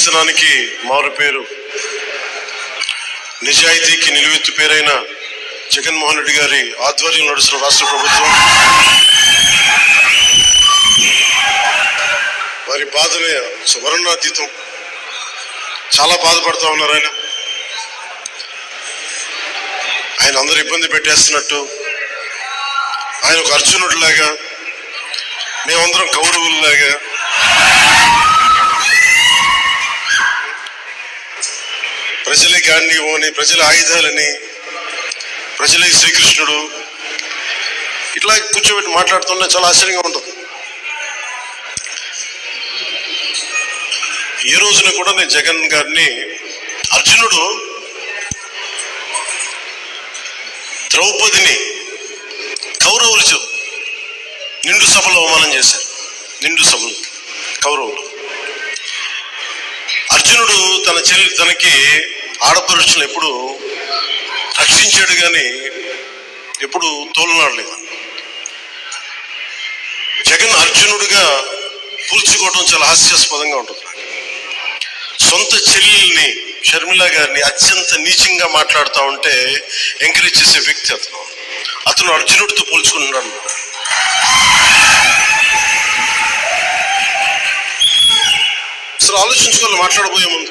మంచితనానికి మారు పేరు. నిజాయితీకి నిలువెత్తు పేరైన జగన్మోహన్ రెడ్డి గారి ఆధ్వర్యంలో నడుస్తున్న రాష్ట్ర ప్రభుత్వం వారి బాధనే సువర్ణాతీతం చాలా బాధపడుతూ ఉన్నారు ఆయన. ఆయన అందరు ఇబ్బంది పెట్టేస్తున్నట్టు. ఆయన ఒక అర్జునుడిలాగా మేమందరం కౌరవుల్లాగా ప్రజలే గాంధీవని ప్రజల ఆయుధాలని ప్రజలే శ్రీకృష్ణుడు. ఇట్లా కూర్చోబెట్టి మాట్లాడుతుంటే చాలా ఆశ్చర్యంగా ఉంటుంది. ఈ రోజున కూడా నేను జగన్ గారిని అర్జునుడు ద్రౌపదిని కౌరవులు చూ- నిండు సభలో అవమానం చేశారు. నిండు సభలు కౌరవులు. అర్జునుడు తన చెల్లి తనకి ఆడపరుషులు ఎప్పుడు రక్షించాడు కానీ ఎప్పుడు తోలనాడలేదు జగన్ అర్జునుడిగా పూల్చుకోవడం చాలా హాస్యాస్పదంగా ఉంటుంది సొంత చెల్లెల్ని షర్మిల గారిని అత్యంత నీచంగా మాట్లాడుతూ ఉంటే ఎంకరేజ్ చేసే వ్యక్తి అతను. అతను అర్జునుడితో పోల్చుకుంటున్నాడు అసలు ఆలోచించుకోవాలి మాట్లాడబోయే ముందు.